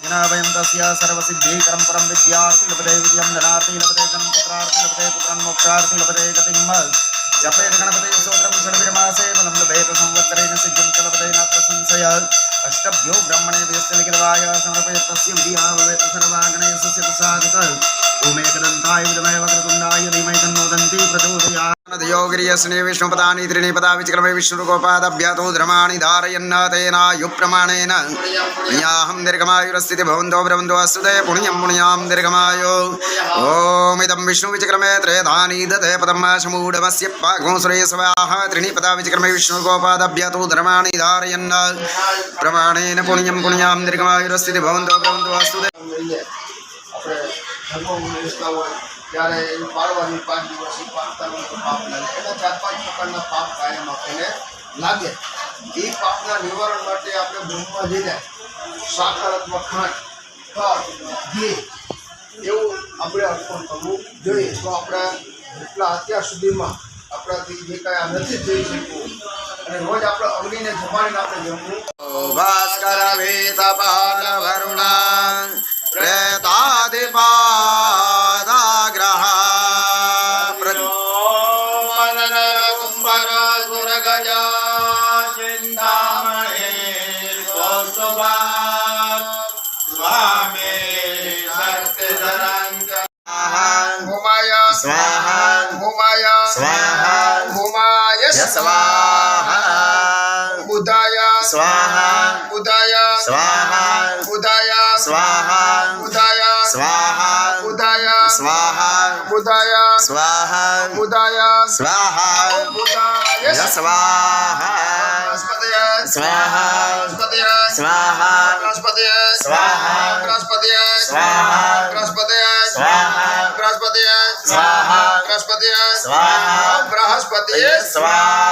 జనాభయం తస్య సర్వసిద్ధీకరం పరం విద్యార్థి లభతే విజయం ధనార్థి లభతే జన్పుత్రార్థి లభతే పుత్రన్ మోక్షార్థి లభతే గతిం జపేత గణపతి సూత్రం షడవిరమాసే ఫలం లభేత సంవత్సరేణ సిద్ధిం చ లభతే నాత్ర సంశయ. అష్టభ్యో బ్రహ్మణే వ్యస్తలిఖిలవాయ సమర్పయ తస్య విధియా భవేత సర్వాగణేశస్య ప్రసాదిత ఓమేకదంతాయ విదమయ వక్రతుండాయ ధీమై తన్నోదంతి ప్రచోదయ तन्नो दन्ति प्रचोदयात् योगिर्यस्ने विष्णुपदानि त्रीणि पदा विचक्रमे विष्णुरूपोपादभ्यातो ध्रमाणि धारयन्न तेनायुप्रमाणेन पुण्याहं दीर्घमायुरस्थिति भवन्तो भ्रवन्तो अस्तुते पुण्यं पुण्यां दीर्घमायो ॐ इदं विष्णुविचक्रमे त्रयधानि दते पदं समूढमस्य पाघोसुरे स्वाहा त्रीणि पदा विचक्रमे विष्णुरूपोपादभ्यातो ध्रमाणि धारयन्न प्रमाणेन पुण्यं पुण्यां दीर्घमायुरस्थिति भवन्तो भ्रवन्तो अस्तुते ત્યારે એ પાડવાની પાંચ દિવસથી પાડતાનું પાપ લાગે. એના ચાર પાંચ પ્રકારના પાપ કાયમ આપણને લાગે. એ પાપના નિવારણ માટે આપણે બ્રહ્મમાં જઈને સાકર અથવા ખાંડ ઘી એવું આપણે અર્પણ કરવું જોઈએ. તો આપણા એટલા અત્યાર સુધીમાં આપણાથી જે કાંઈ આ નથી થઈ શકવું અને રોજ આપણે અગ્નિને જમાડીને આપણે જમવું. ભાસ્કર વેદ Varuna, પ્રેતાધિપા Swaha, Udaya, Swaha, Udaya, Swaha, Udaya, Swaha. स्वाहा बुधाय स्वाहा बुधाय स्वाहा बुधाय स्वाहा स्वाहा स्वाहा स्वाहा स्वाहा स्वाहा स्वाहा स्वाहा स्वाहा